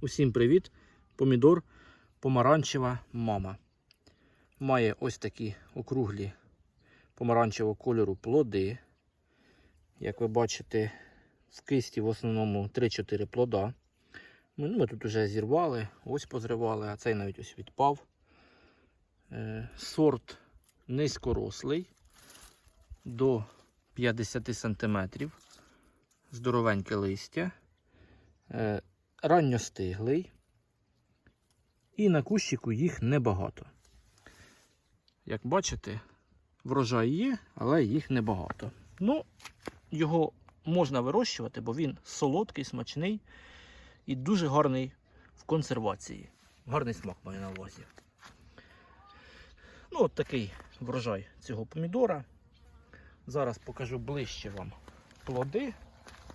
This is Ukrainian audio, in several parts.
Усім привіт! Помідор помаранчева мама. Має ось такі округлі помаранчевого кольору плоди. Як ви бачите, в кисті в основному 3-4 плода. Ми, ну, ми тут вже зірвали, ось позривали, а цей навіть ось відпав. Е, сорт низькорослий до 50 см. Здоровеньке листя. Е, ранньостиглий. І на кущику їх небагато. Як бачите, врожай є, але їх небагато. Ну, його можна вирощувати, бо він солодкий, смачний і дуже гарний в консервації. Гарний смак має на увазі. Ну, от такий врожай цього помідора. Зараз покажу ближче вам плоди.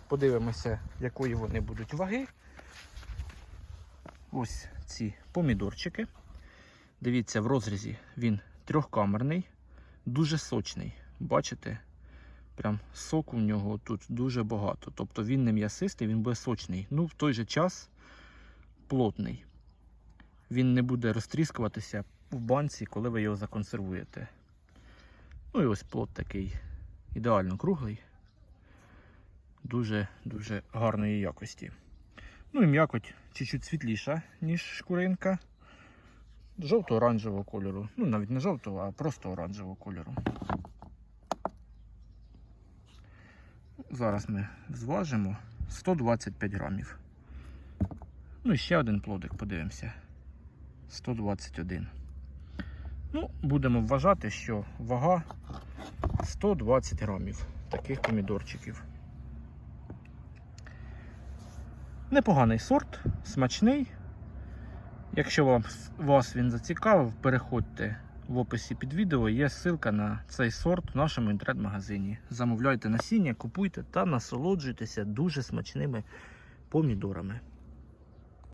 Подивимося, якої вони будуть ваги. Ось ці помідорчики. Дивіться, в розрізі він трьохкамерний, дуже сочний. Бачите? Прям соку в нього тут дуже багато. Тобто він не м'ясистий, він буде сочний. Ну, в той же час плотний. Він не буде розтріскуватися в банці, коли ви його законсервуєте. Ну і ось плод такий ідеально круглий. Дуже-дуже гарної якості. Ну і м'якоть чуть-чуть світліша, ніж шкуринка. Жовто-оранжевого кольору. Ну, навіть не жовтого, а просто оранжевого кольору. Зараз ми зважимо 125 грамів. Ну і ще один плодик, подивимося. 121. Ну, будемо вважати, що вага 120 грамів таких помідорчиків. Непоганий сорт, смачний. Якщо вас він зацікавив, переходьте в описі під відео. Є ссылка на цей сорт в нашому інтернет-магазині. Замовляйте насіння, купуйте та насолоджуйтеся дуже смачними помідорами.